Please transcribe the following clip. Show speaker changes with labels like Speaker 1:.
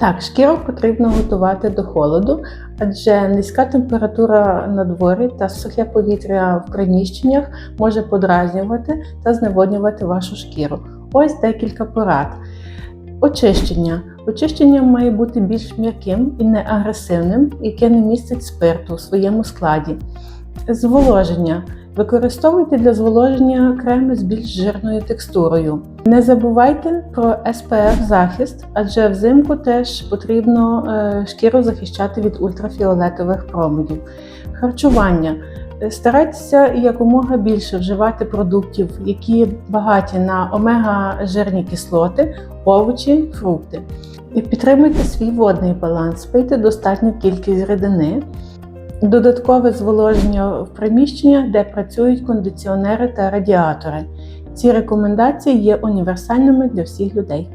Speaker 1: Так, шкіру потрібно готувати до холоду, адже низька температура на дворі та сухе повітря в приміщеннях може подразнювати та зневоднювати вашу шкіру. Ось декілька порад. Очищення. Очищення має бути більш м'яким і не агресивним, яке не містить спирту у своєму складі. Зволоження. Використовуйте для зволоження креми з більш жирною текстурою. Не забувайте про SPF захист, адже взимку теж потрібно е, шкіру захищати від ультрафіолетових променів. Харчування. Е, Старайтеся якомога більше вживати продуктів, які багаті на омега-жирні кислоти, овочі, фрукти. І підтримуйте свій водний баланс, пийте достатню кількість рідини. Додаткове зволоження в приміщеннях, де працюють кондиціонери та радіатори. Ці рекомендації є універсальними для всіх людей.